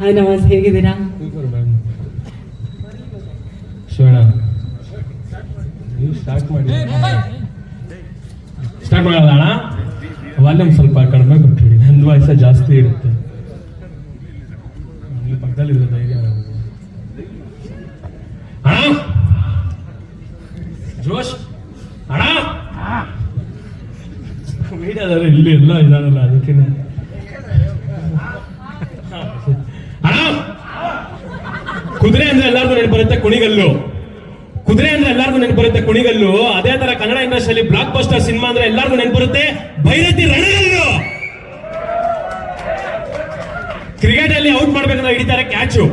Hi Nawaz ಹೇಗಿದ್ದೀರಾ? ಶಿವಣ್ಣ ನೀವು start ಮಾಡಿ. ಸ್ಟಾರ್ಟ್ ಮಾಡಲ್ಲ ಅಣ್ಣ? ವಾಲ್ಯೂಮ್ ಸ್ವಲ್ಪ ಕಡಿಮೆ ಕೊಟ್ಬಿಡಿ ನನ್ನ ವಯಸ್ಸ ಜಾಸ್ತಿ ಇರುತ್ತೆ. ಪಕ್ಕದಲ್ಲಿ ಧೈರ್ಯ. ಅಣ್ಣ? ಜೋಶ್? ಅಣ್ಣ? ಮೀಡಿಯಾದವರು ಇಲ್ಲಿ ಎಲ್ಲ ಇದಾರಲ್ಲ ಅದಕ್ಕೆ ಅಣ್ಣ ಕುದುರೆ ಅಂದ್ರೆ ಎಲ್ಲಾರ್ಗು ನೆನಪರುತ್ತೆ ಕುಣಿಗಲ್ಲು. ಕುದುರೆ ಅಂದ್ರೆ ಎಲ್ಲಾರ್ಗು ನೆನಪು ಬರುತ್ತೆ ಕುಣಿಗಲ್ಲು. ಅದೇ ತರ ಕನ್ನಡ ಇಂಡಸ್ಟ್ರಿಯಲ್ಲಿ ಬ್ಲಾಕ್ ಬಸ್ಟರ್ ಸಿನಿಮಾ ಅಂದ್ರೆ ಎಲ್ಲಾರ್ಗು ನೆನಪು ಬರುತ್ತೆ ಭೈರತಿ ರಣಗಲ್ಲು. ಕ್ರಿಕೆಟ್ ಅಲ್ಲಿ ಔಟ್ ಮಾಡ್ಬೇಕಂದ್ರೆ ಹಿಡಿತಾರೆ ಕ್ಯಾಚು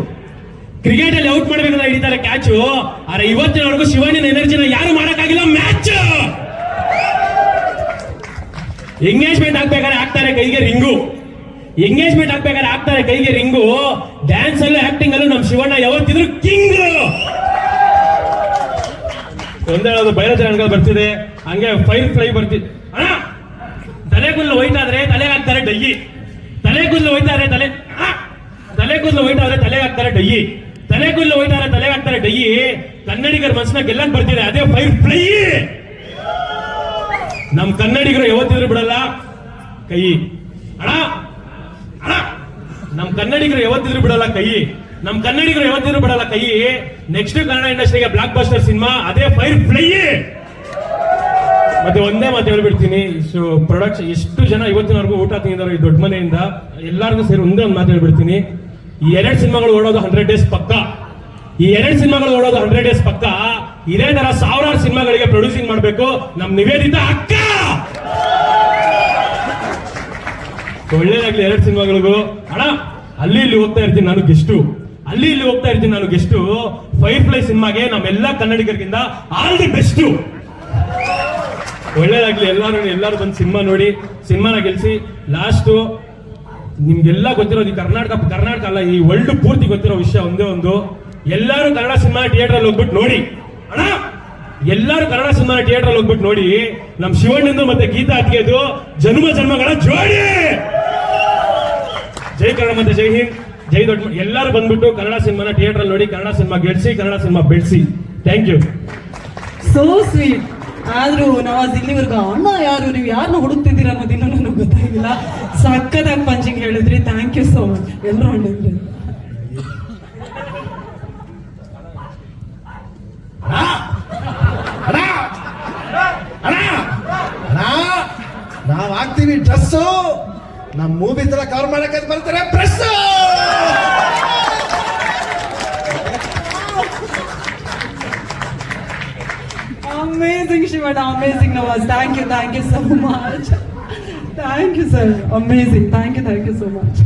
ಕ್ರಿಕೆಟ್ ಅಲ್ಲಿ ಔಟ್ ಮಾಡ್ಬೇಕಂದ್ರೆ ಹಿಡಿತಾರೆ ಕ್ಯಾಚು ಆದ್ರೆ ಇವತ್ತಿನವರೆಗೂ ಶಿವಾನಿನ ಎನರ್ಜಿನ ಯಾರು ಮಾಡಕ್ಕಾಗಿಲ್ಲ? ಮ್ಯಾಚ್ ಎಂಗೇಜ್ಮೆಂಟ್ ಆಗ್ಬೇಕಾದ್ರೆ ಆಗ್ತಾರೆ ಕೈಗೆ ರಿಂಗು. ಎಂಗೇಜ್ಮೆಂಟ್ ಹಾಕ್ಬೇಕಾದ್ರೆ ಆಗ್ತಾರೆ ಕೈಗೆ ರಿಂಗು. ಡ್ಯಾನ್ಸ್ ಅಲ್ಲೂ ಆಕ್ಟಿಂಗ್ ಅಲ್ಲೂ ನಮ್ ಶಿವಣ್ಣ ಯಾವತ್ತಿದ್ರು ಕಿಂಗ್ ಒಂದೇಳೋದು ಬಯಲಜನಗಳು ಬರ್ತಿದೆ. ಹಂಗೆ ಫೈರ್ ಫ್ಲೈ ಬರ್ತಿದೆ ಅಣ್ಣ ತಲೆಗುಲ್ಲು ಹೋಯ್ತಾದ್ರೆ ತಲೆಗೆ ಹಾಕ್ತಾರೆ ಡಯ್ಯಿ ತಲೆಗುಲ್ಲು ಹೋಯ್ತಾರೆ ತಲೆ ತಲೆ ತಲೆಗುಲ್ಲು ಆದ್ರೆ ತಲೆಗೆ ಹಾಕ್ತಾರೆ ಡಯ್ಯಿ ತಲೆಗುಲ್ಲು ಆದ್ರೆ ತಲೆಗೆ ಹಾಕ್ತಾರೆ ಡಯ್ಯಿ ಕನ್ನಡಿಗರ ಮನಸ್ಸಿನ ಗೆಲ್ಲಕ್ ಬರ್ತಿದೆ. ಅದೇ ಫೈರ್ ಫ್ಲೈ ನಮ್ ಕನ್ನಡಿಗರು ಯಾವತ್ತಿದ್ರು ಬಿಡಲ್ಲ. ಕೈ. ಅಣ್ಣ ನಮ್ ಕನ್ನಡಿಗರು ಯಾವತ್ತಿದ್ರು ಬಿಡಲ್ಲ ಕೈ. ನಮ್ಮ ಕನ್ನಡಿಗರು ಯಾವತ್ತಿದ್ರು ಬಿಡಲ್ಲ ಕೈ. ನೆಕ್ಸ್ಟ್ ಕನ್ನಡ ಇಂಡಸ್ಟ್ರಿಗೆ ಬ್ಲಾಕ್ ಬಸ್ಟರ್ ಸಿನಿಮಾ, ಅದೇ ಫೈರ್ ಫ್ಲೈ ಮತ್ತೆ ಒಂದೇ ಮಾತು ಹೇಳ್ಬಿಡ್ತೀನಿ. ಇಷ್ಟು ಪ್ರೊಡಕ್ಷನ್ ಎಷ್ಟು ಜನ ಇವತ್ತಿನವರೆಗೂ ಊಟ ತಿಂದಿದ್ದಾರೆ ಈ ದೊಡ್ಡ ಮನೆಯಿಂದ, ಎಲ್ಲರಿಗೂ ಸೇರಿ ಒಂದೇ ಒಂದು ಮಾತು ಹೇಳ್ಬಿಡ್ತೀನಿ. ಈ ಎರಡು ಸಿನಿಮಾಗಳು ಓಡೋದು ಹಂಡ್ರೆಡ್ ಡೇಸ್ ಪಕ್ಕ. ಈ ಎರಡು ಸಿನಿಮಾಗಳು ಓಡೋದು ಹಂಡ್ರೆಡ್ ಡೇಸ್ ಪಕ್ಕ. ಇದೇ ತರ ಸಾವಿರಾರು ಸಿನಿಮಾಗಳಿಗೆ ಪ್ರೊಡ್ಯೂಸಿಂಗ್ ಮಾಡಬೇಕು. ನಮ್ಮ ನಿವೇದಿತ ಅಕ್ಕ. ಒಳ್ಳೇದಾಗ್ಲಿ ಎರಡು ಸಿನಿಮಾಗಳಿಗೂ. ಅಣ್ಣ, ಅಲ್ಲಿ ಇಲ್ಲಿ ಹೋಗ್ತಾ ಇರ್ತೀನಿ ನಾನು ಗೆಸ್ಟು. ಅಲ್ಲಿ ಇಲ್ಲಿ ಹೋಗ್ತಾ ಇರ್ತೀನಿ ನಾನು ಗೆಸ್ಟು. ಫೈರ್ ಫ್ಲೈ ಸಿನಿಮಾಗೆ ನಮ್ಮೆಲ್ಲ ಕನ್ನಡಿಗರಿಗಿಂತ ಆಲ್ ದಿ ಬೆಸ್ಟು ಒಳ್ಳೇದಾಗ್ಲಿ ಎಲ್ಲಾರು, ಎಲ್ಲರೂ ಬಂದು ಸಿನಿಮಾ ನೋಡಿ, ಸಿನಿಮಾನ ಗೆಲ್ಸಿ. ಲಾಸ್ಟು ನಿಮ್ಗೆಲ್ಲ ಗೊತ್ತಿರೋದು ಈ ಕರ್ನಾಟಕ ಕರ್ನಾಟಕ ಅಲ್ಲ, ಈ ವರ್ಲ್ಡ್ ಪೂರ್ತಿ ಗೊತ್ತಿರೋ ವಿಷಯ ಒಂದೇ ಒಂದು. ಎಲ್ಲರೂ ಕನ್ನಡ ಸಿನಿಮಾ ಥಿಯೇಟರ್ ಅಲ್ಲಿ ಹೋಗ್ಬಿಟ್ಟು ನೋಡಿ. ಅಣ್ಣ, ಎಲ್ಲರೂ ಕನ್ನಡ ಸಿನಿಮಾ ಥಿಯೇಟರ್ ಅಲ್ಲಿ ಹೋಗ್ಬಿಟ್ಟು ನೋಡಿ. ನಮ್ಮ ಶಿವಣ್ಣಂದು ಮತ್ತೆ ಗೀತಾ ಅತ್ತಿಗೆದು ಜನ್ಮ ಜನ್ಮಗಳ ಜೋಡಿ. ಜೈ ಕನ್ನಡ ಮತ್ತೆ ಜೈ ಹಿಂದ್ ಜೈ ದೊಡ್ಡ ಎಲ್ಲರೂ ಬಂದ್ಬಿಟ್ಟು ಕನ್ನಡ ಸಿನಿಮಾನ ಥಿಯೇಟರ್ ಅಲ್ಲಿ ನೋಡಿ ಕನ್ನಡ ಸಿನಿಮಾ ಗೆಲ್ಸಿ ಕನ್ನಡ ಸಿನಿಮಾ ಬೆಳೆಸಿ. ಥ್ಯಾಂಕ್ ಯು ಸೋ ಸ್ವೀಟ್ ಆದ್ರೂ ನವಾಜ್ ಇಲ್ಲಿವರೆಗೂ ಅಣ್ಣ ಯಾರು ನೀವು ಯಾರನ್ನ ಹುಡುಕ್ತಿದ್ದೀರ ಅನ್ನೋದು ಇನ್ನೂ ನನಗೆ ಗೊತ್ತಾಗಿಲ್ಲ. ಸಕ್ಕದಾಗಿ ಪಂಚಿಂಗ್ ಹೇಳಿದ್ರಿ. ಥ್ಯಾಂಕ್ ಯು ಸೋ ಮಚ್ ಎಲ್ಲರೂ ಅಣ್ಣ ಅಣ್ಣ ಅಣ್ಣ ನಾವ್ ಹಾಕ್ತೀವಿ ಡ್ರೆಸ್ಸು. ನಮ್ ಮೂವಿ ತರ ಕವರ್ ಮಾಡಕ್ಕೆ ಬರ್ತಾರೆ press amazing Shivanna amazing Nawaz thank you thank you so much thank you sir amazing thank you thank you so much